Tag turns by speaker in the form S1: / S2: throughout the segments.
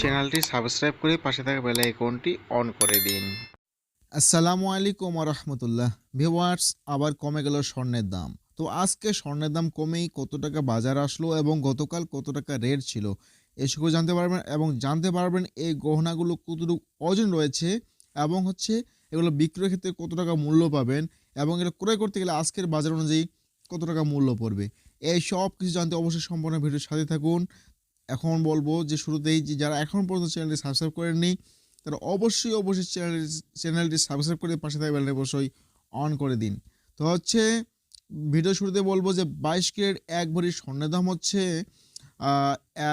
S1: চ্যানেলটি সাবস্ক্রাইব করে পাশে থাকা বেল আইকনটি অন করে দিন।
S2: আসসালামু আলাইকুম রহমতুল্লাহ। ভিওয়ার্স আবার কমে গেল স্বর্ণের দাম। তো আজকে স্বর্ণের দাম কমেই কত টাকা বাজার আসলো এবং গতকাল কত টাকা রেট ছিল এসবও জানতে পারবেন এবং জানতে পারবেন এই গহনাগুলো কতটুকু ওজন রয়েছে এবং হচ্ছে এগুলো বিক্রয়ের ক্ষেত্রে কত টাকা মূল্য পাবেন এবং এটা ক্রয় করতে গেলে আজকের বাজার অনুযায়ী কত টাকা মূল্য পড়বে, এই সব কিছু জানতে অবশ্যই সম্পূর্ণ ভিডিওর সাথে থাকুন। এখন বলব যে শুরুতেই যে যারা এখন পর্যন্ত চ্যানেলটি সাবস্ক্রাইব করেননি, তারা অবশ্যই অবশ্যই চ্যানেল, চ্যানেলটি সাবস্ক্রাইব করে পাশে থাকা বেলটা অবশ্যই অন করে দিন। তো হচ্ছে ভিডিও শুরুতে বলব যে বাইশ ক্যারেট এক ভরি স্বর্ণের দাম হচ্ছে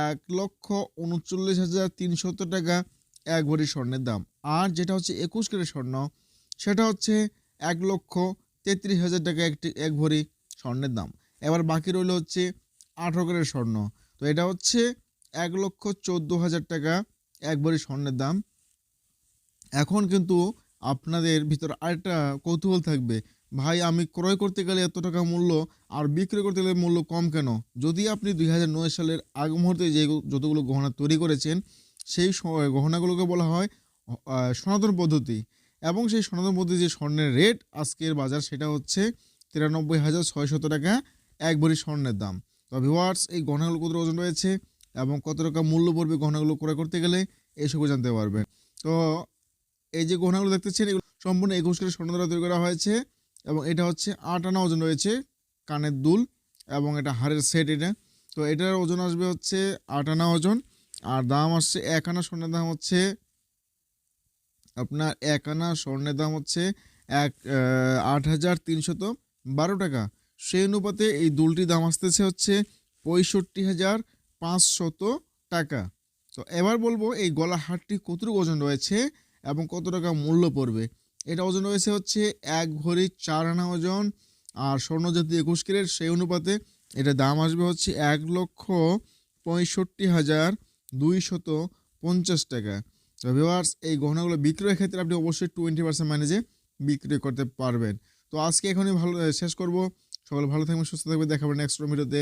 S2: এক লক্ষ উনচল্লিশ হাজার তিনশত টাকা এক ভরি স্বর্ণের দাম। আর যেটা হচ্ছে একুশ ক্যারেট স্বর্ণ, সেটা হচ্ছে এক লক্ষ তেত্রিশ হাজার টাকা একটি, এক ভরি স্বর্ণের দাম। এবার বাকি রইল হচ্ছে আঠেরো ক্যারেট স্বর্ণ। তো এটা হচ্ছে এক লক্ষ চোদ্দ হাজার টাকা এক ভরি স্বর্ণের দাম। এখন কিন্তু আপনাদের ভিতর আরেকটা কৌতূহল থাকবে। ভাই, আমি ক্রয় করতে গেলে এত টাকা মূল্য আর বিক্রয় করতে গেলে মূল্য কম কেন? যদি আপনি দুই হাজার নয় সালের আগ মুহূর্তে যে যতগুলো গহনা তৈরি করেছেন, সেই গহনাগুলোকে বলা হয় সনাতন পদ্ধতি। এবং সেই সনাতন পদ্ধতি যে স্বর্ণের রেট আজকের বাজার, সেটা হচ্ছে তিরানব্বই হাজার ছয়শত টাকা এক ভরি স্বর্ণের দাম। তো ভিওয়ার্স এই গহনাগুলো কত ওজন রয়েছে? এবং কত টাকা মূল্য পড়বে গহনাগুলো ক্রয় করতে গেলে, এসবও জানতে পারবেন। তো এই যে গহনাগুলো দেখতেছেন, এগুলো সম্পূর্ণ একুশ করে স্বর্ণ দ্বারা তৈরি করা হয়েছে এবং এটা হচ্ছে আট আনা ওজন রয়েছে কানের দুল এবং এটা হাড়ের সেট এটা। তো এটার ওজন আসবে হচ্ছে আট আনা ওজন, আর দাম আসছে এক আনা স্বর্ণের দাম হচ্ছে আপনার এক আনা স্বর্ণের দাম হচ্ছে এক আট হাজার তিনশত বারো টাকা। সেই অনুপাতে এই দুলটির দাম আসতেছে হচ্ছে পঁয়ষট্টি হাজার পাঁচশত টাকা। তো এবার বলব এই গলা হারটি কতটুকু ওজন রয়েছে এবং কত টাকা মূল্য পড়বে? এটা ওজন রয়েছে হচ্ছে এক ভরি চার আনা ওজন আর স্বর্ণ যদি একুশ ক্যারেট সেই অনুপাতে এটা দাম আসবে হচ্ছে এক লক্ষ পঁয়ষট্টি হাজার দুইশত পঞ্চাশ টাকা। তো ভিওয়ার্স এই গহনাগুলো বিক্রয়ের ক্ষেত্রে আপনি অবশ্যই টোয়েন্টি পার্সেন্ট ম্যানেজে বিক্রি করতে পারবেন। তো আজকে এখনই ভালো, শেষ করব। সকলে ভালো থাকবেন, সুস্থ থাকবেন। দেখাবেন নেক্সট ভিডিওতে